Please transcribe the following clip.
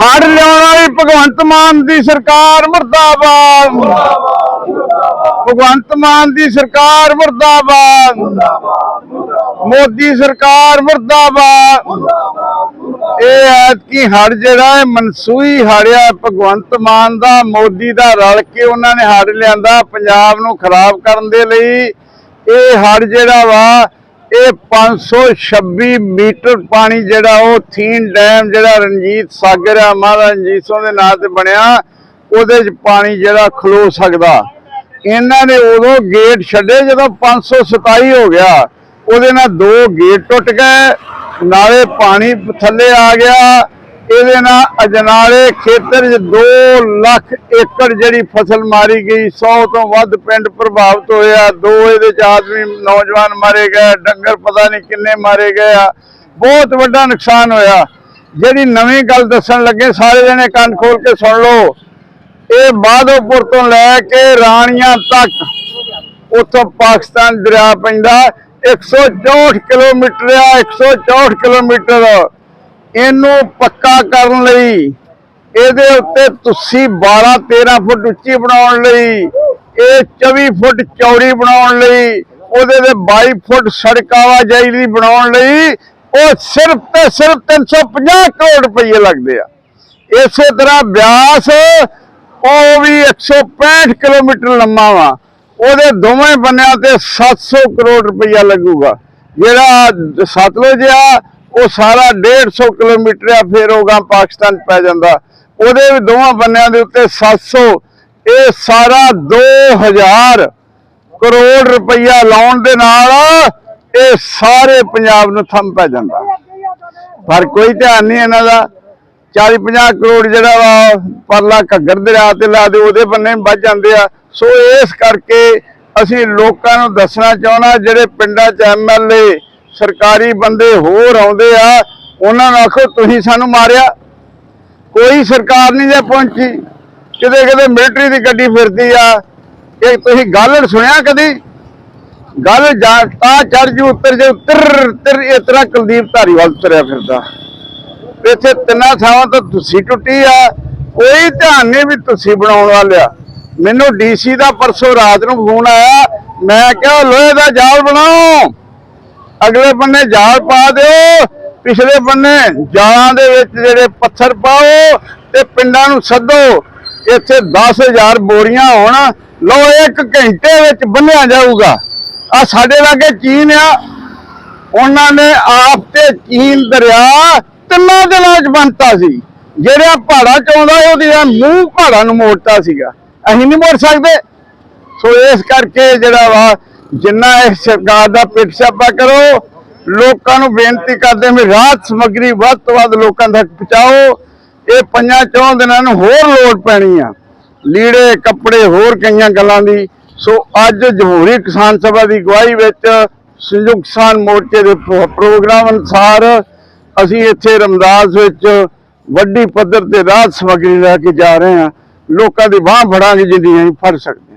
ਹੜ ਲਿਆਉਣ ਵਾਲੀ ਭਗਵੰਤ ਮਾਨ ਦੀ ਸਰਕਾਰ ਮਰਦਾਬਾਦ। ਭਗਵੰਤ ਮਾਨ ਦੀ ਸਰਕਾਰ ਮਰਦਾਬਾਦ। ਮੋਦੀ ਸਰਕਾਰ ਮਰਦਾਬਾਦ। ਇਹ ਐਤਕੀ ਹੜ ਜਿਹੜਾ ਹੈ, ਮਨਸੂਈ ਹੜਿਆ ਭਗਵੰਤ ਮਾਨ ਦਾ, ਮੋਦੀ ਦਾ ਰਲ ਕੇ ਉਹਨਾਂ ਨੇ ਹੜ ਲਿਆਂਦਾ। ਪੰਜਾਬ ਨੂੰ ਖਰਾਬ ਕਰਨ ਦੇ ਲਈ ਇਹ ਹੜ ਜਿਹੜਾ ਵਾ ਇਹ 526 ਮੀਟਰ ਪਾਣੀ ਜਿਹੜਾ ਉਹ ਥੀਨ ਡੈਮ ਜਿਹੜਾ ਰਣਜੀਤ ਸਾਗਰ ਆ, ਮਹਾਰਾਜਾ ਰਣਜੀਤ ਸਿੰਘ ਦੇ ਨਾਂ ਤੇ ਬਣਿਆ, ਉਹਦੇ 'ਚ ਪਾਣੀ ਜਿਹੜਾ ਖਲੋ ਸਕਦਾ। ਇਹਨਾਂ ਨੇ ਉਦੋਂ ਗੇਟ ਛੱਡੇ ਜਦੋਂ 527 ਹੋ ਗਿਆ। ਉਹਦੇ ਨਾਲ ਦੋ ਗੇਟ ਟੁੱਟ ਗਏ, ਨਾਲੇ ਪਾਣੀ ਥੱਲੇ ਆ ਗਿਆ। ਇਹਦੇ ਨਾਲ ਅਜਨਾਲੇ ਖੇਤਰ 'ਚ 2 ਲੱਖ ਏਕੜ ਜਿਹੜੀ ਫਸਲ ਮਾਰੀ ਗਈ 100 ਤੋਂ ਵੱਧ ਪਿੰਡ ਪ੍ਰਭਾਵਿਤ ਹੋਇਆ। ਦੋ ਇਹਦੇ 'ਚ ਆਦਮੀ, ਨੌਜਵਾਨ ਮਾਰੇ ਗਏ, ਡੰਗਰ ਪਤਾ ਨਹੀਂ ਕਿੰਨੇ ਮਾਰੇ ਗਏ ਆ। ਬਹੁਤ ਵੱਡਾ ਨੁਕਸਾਨ ਹੋਇਆ। ਜਿਹੜੀ ਨਵੀਂ ਗੱਲ ਦੱਸਣ ਲੱਗੇ, ਸਾਰੇ ਜਣੇ ਕੰਨ ਖੋਲ ਕੇ ਸੁਣ ਲਓ। ਇਹ ਬਾਦੋਪੁਰ ਤੋਂ ਲੈ ਕੇ ਰਾਣੀਆਂ ਤੱਕ, ਉੱਥੋਂ ਪਾਕਿਸਤਾਨ ਦਰਿਆ ਪੈਂਦਾ। 164 ਕਿਲੋਮੀਟਰ ਆ 164 ਕਿਲੋਮੀਟਰ। ਇਹਨੂੰ ਪੱਕਾ ਕਰਨ ਲਈ, ਇਹਦੇ ਉੱਤੇ ਤੁਸੀਂ 12 13 ਫੁੱਟ ਉੱਚੀ ਬਣਾਉਣ ਲਈ, ਇਹ 24 ਫੁੱਟ ਚੌੜੀ ਬਣਾਉਣ ਲਈ, ਉਹਦੇ ਤੇ 22 ਫੁੱਟ ਸੜਕ ਆਵਾਜਾਈ ਲਈ ਬਣਾਉਣ ਲਈ, ਉਹ ਸਿਰਫ ਤੇ ਸਿਰਫ 350 ਕਰੋੜ ਰੁਪਏ ਲੱਗਦੇ ਆ। ਇਸੇ ਤਰ੍ਹਾਂ ਬਿਆਸ, ਉਹ ਵੀ 165 ਕਿਲੋਮੀਟਰ ਲੰਮਾ ਵਾ, ਉਹਦੇ ਦੋਵੇਂ ਬੰਨਿਆਂ ਤੇ 700 ਕਰੋੜ ਰੁਪਈਆ ਲੱਗੂਗਾ। ਜਿਹੜਾ ਸਤਲੁਜ ਆ ਉਹ ਸਾਰਾ 150 ਕਿਲੋਮੀਟਰ ਆ, ਫਿਰ ਹੋਗਾ ਪਾਕਿਸਤਾਨ 'ਚ ਪੈ ਜਾਂਦਾ। ਉਹਦੇ ਵੀ ਦੋਵਾਂ ਬੰਨਿਆਂ ਦੇ ਉੱਤੇ 700 ਇਹ ਸਾਰਾ 2000 ਕਰੋੜ ਰੁਪਈਆ ਲਾਉਣ ਦੇ ਨਾਲ ਇਹ ਸਾਰੇ ਪੰਜਾਬ ਨੂੰ ਥੰਮ ਪੈ ਜਾਂਦਾ। ਪਰ ਕੋਈ ਧਿਆਨ ਨਹੀਂ ਇਹਨਾਂ ਦਾ। 40 50 ਕਰੋੜ ਜਿਹੜਾ ਵਾ, ਪਰਲਾ ਘੱਗਰ ਦਰਿਆ ਤੇ ਲਾ ਦੇ ਉਹਦੇ ਬੰਨੇ ਵੱਜ ਜਾਂਦੇ ਆ। ਸੋ ਇਸ ਕਰਕੇ ਅਸੀਂ ਲੋਕਾਂ ਨੂੰ ਦੱਸਣਾ ਚਾਹੁੰਦਾ, ਜਿਹੜੇ ਪਿੰਡਾਂ 'ਚ ਐਮਐਲਏ ਸਰਕਾਰੀ ਬੰਦੇ ਹੋਰ ਆਉਂਦੇ ਆ, ਉਹਨਾਂ ਨੂੰ ਆਖੋ ਤੁਸੀਂ ਸਾਨੂੰ ਮਾਰਿਆ। ਕੋਈ ਸਰਕਾਰ ਨਹੀਂ ਜੇ ਪਹੁੰਚੀ। ਕਿਤੇ ਕਿਤੇ ਮਿਲਟਰੀ ਦੀ ਗੱਡੀ ਫਿਰਦੀ ਆ। ਇਹ ਤੁਸੀਂ ਗੱਲ ਸੁਣਿਆ ਕਦੀ? ਗੱਲ ਜਾ- ਤਾਂ ਚੜ ਜੂ, ਉੱਤਰ ਜੇ, ਉੱਤਰ ਉੱਤਰ, ਇਸ ਤਰ੍ਹਾਂ ਕੁਲਦੀਪ ਧਾਰੀਵਾਲ ਤੁਰਿਆ ਫਿਰਦਾ। ਇੱਥੇ ਤਿੰਨਾਂ ਥਾਵਾਂ ਤੋਂ ਤੁਸੀਂ ਟੁੱਟੀ ਆ। ਕੋਈ ਧਿਆਨ ਨਹੀਂ ਵੀ ਤੁਸੀਂ ਬਣਾਉਣ ਵਾਲਿਆ ਮੈਨੂੰ ਡੀਸੀ ਦਾ ਪਰਸੋਂ ਰਾਤ ਨੂੰ ਫੋਨ ਆਇਆ। ਮੈਂ ਕਿਹਾ, ਲੋਹੇ ਦਾ ਜਾਲ ਬਣਾਓ। ਅਗਲੇ ਬੰਨੇ ਜਾਲ ਪਾ ਦਿਓ, ਪਿਛਲੇ ਬੰਨੇ ਜਾਲਾਂ ਦੇ ਵਿੱਚ ਜਿਹੜੇ ਪੱਥਰ ਪਾਓ ਤੇ ਪਿੰਡਾਂ ਨੂੰ ਸੱਦੋ। ਇੱਥੇ 10000 ਬੋਰੀਆਂ ਹੋਣ, ਲਓ ਇੱਕ ਘੰਟੇ ਵਿੱਚ ਬੰਨਿਆ ਜਾਊਗਾ। ਆ ਸਾਡੇ ਲਾਗੇ ਚੀਨ ਆ। ਉਹਨਾਂ ਨੇ ਆਪ ਤੇ ਚੀਨ ਦਰਿਆ ਤਿੰਨਾਂ ਦਿਨਾਂ ਚ ਬੰਨਤਾ ਸੀ। ਜਿਹੜਾ ਪਹਾੜਾ ਚ ਆਉਂਦਾ ਉਹਦੀ ਮੂੰਹ ਪਹਾੜਾਂ ਨੂੰ ਮੋੜਤਾ ਸੀਗਾ। ਅਸੀਂ ਨਹੀਂ ਮੋੜ ਸਕਦੇ। ਸੋ ਇਸ ਕਰਕੇ ਜਿਹੜਾ ਵਾ ਜਿੰਨਾ ਇਹ ਸਰਕਾਰ ਦਾ ਪਿੱਟ ਛਾਪਾ ਕਰੋ, ਲੋਕਾਂ ਨੂੰ ਬੇਨਤੀ ਕਰਦੇ ਹਾਂ ਵੀ ਰਾਹਤ ਸਮੱਗਰੀ ਵੱਧ ਤੋਂ ਵੱਧ ਲੋਕਾਂ ਤੱਕ ਪਹੁੰਚਾਓ। ਇਹ ਪੰਜਾਂ ਚੌਂ ਦਿਨਾਂ ਨੂੰ ਹੋਰ ਲੋੜ ਪੈਣੀ ਆ। ਲੀੜੇ, ਕੱਪੜੇ, ਹੋਰ ਕਈਆਂ ਗੱਲਾਂ ਦੀ। ਸੋ ਅੱਜ ਜਮਹੂਰੀ ਕਿਸਾਨ ਸਭਾ ਦੀ ਅਗਵਾਈ ਵਿੱਚ ਸੰਯੁਕਤ ਕਿਸਾਨ ਮੋਰਚੇ ਦੇ ਪ੍ਰੋ- ਪ੍ਰੋਗਰਾਮ ਅਨੁਸਾਰ ਅਸੀਂ ਇੱਥੇ ਰਮਦਾਸ ਵਿੱਚ ਵੱਡੀ ਪੱਧਰ ਤੇ ਰਾਹਤ ਸਮੱਗਰੀ ਲੈ ਕੇ ਜਾ ਰਹੇ ਹਾਂ। ਲੋਕਾਂ ਦੀ ਬਾਹ ਫੜਾਂਗੇ ਜਿੰਨੀ ਅਸੀਂ ਫੜ ਸਕਦੇ।